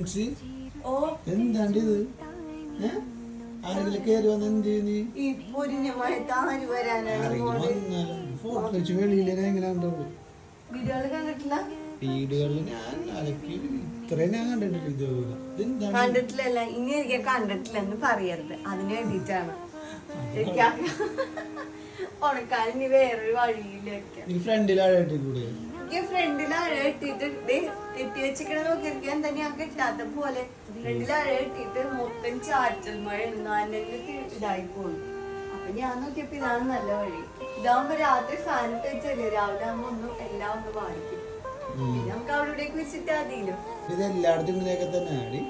ഓ. എന്താണ്ട് ഇത് ആരെങ്കിലും കയറി വന്ന് എന്ത് ചെയ്യുന്നു? ഈ പൊരിഞ്ഞ മഴത്ത് ആര് വരാനാണ് ആരെങ്കിലും മോൾ. വന്നാലും ഫോട്ടോ വെച്ച് വെളിയിലേക്ക് എങ്ങനെ കണ്ടിട്ടില്ല? വീടുകളിൽ ഞാൻ അലക്കി. ഇത്രയും ഞാൻ കണ്ടിട്ടില്ല ഇതുപോലെ. ഇതെന്താണ്? കണ്ടിട്ടില്ലല്ല ഇനി എനിക്ക് കണ്ടിട്ടില്ലെന്ന് പറയരുത്. അതിന് വേണ്ടിട്ടാണ് ഉണക്കാൻ ഇനി വേറൊരു വഴിയിലേക്ക് ഈ ഫ്രണ്ടിലാഴായിട്ട് കൂടെ. ഈ ഫ്രണ്ടിൽ അഴ ഇട്ടിട്ട് കെട്ടി വെച്ചിക്കണ നോക്കിയിരിക്കാൻ തന്നെ ഞാൻ കെട്ടാത്ത പോലെ ഫ്രണ്ടിൽ അഴ ഇട്ടിട്ട് മൊത്തം ചാറ്റൽ മഴ നനഞ്ഞിട്ട് ഇതായി പോകുന്നു അപ്പൊ ഞാൻ നോക്കിയപ്പോ ഇതാണ് നല്ല വഴി. ഇതാവുമ്പോ രാത്രി ഫാനിട്ട് വെച്ചല്ലേ? രാവിലെ ആകുമ്പോ ഒന്നും എല്ലാം ഒന്ന് വായിക്കും പിന്നെ നമുക്ക് അവിടെ ഇവിടേക്ക് വെച്ചിട്ട് അതിലും. ഇത് എല്ലായിടത്തും ഇങ്ങനെയൊക്കെ തന്നെ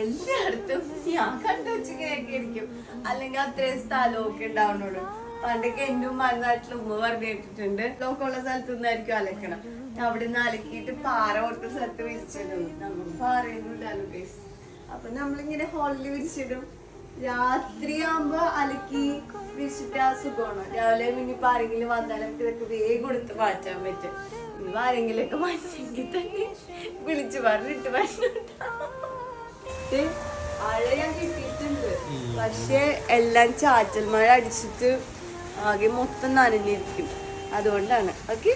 എല്ലായിടത്തും ഞാൻ കണ്ടു കേക്കിരിക്കും. അല്ലെങ്കിൽ അത്രയും സ്ഥലമൊക്കെ ഉണ്ടാവുന്നുള്ളൂ. പണ്ടൊക്കെ എന്റെ ഉമ്മ നാട്ടിൽ ഉമ്മ പറഞ്ഞു കേട്ടിട്ടുണ്ട് ലോക്കമുള്ള സ്ഥലത്തു നിന്നായിരിക്കും അലക്കണം. അവിടെ നിന്ന് അലക്കിയിട്ട് പാറ കൊടുത്ത സ്ഥലത്ത് വിരിച്ചിടും. നമ്മൾ പാറയൊന്നും ഇടാലോ അപ്പൊ നമ്മളിങ്ങനെ ഹോളിൽ വിരിച്ചിടും. രാത്രിയാകുമ്പോ അലക്കി വിരിച്ചിട്ട് ആ സുഖമാണ്? രാവിലെ ഇനിയിപ്പോ ആരെങ്കിലും വന്നാലും ഇതൊക്കെ വേഗം എടുത്ത് മാറ്റാൻ പറ്റും. ഇനി ആരെങ്കിലും ഒക്കെ മാറ്റിയെങ്കിൽ തന്നെ വിളിച്ചു പറഞ്ഞിട്ട് പറഞ്ഞിട്ടാ അഴ ഞാൻ കിട്ടിയിട്ടുണ്ട്. പക്ഷെ എല്ലാം ചാറ്റൽ മഴ അടിച്ചിട്ട് ആകെ മൊത്തം നനഞ്ഞിരിക്കും. അതുകൊണ്ടാണ്. ഓക്കെ?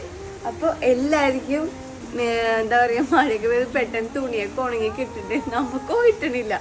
അപ്പൊ എല്ലാവർക്കും എന്താ പറയാ മഴയൊക്കെ പെട്ടെന്ന് തുണിയൊക്കെ ഉണങ്ങി കിട്ടിട്ട് നമുക്ക് കിട്ടണില്ല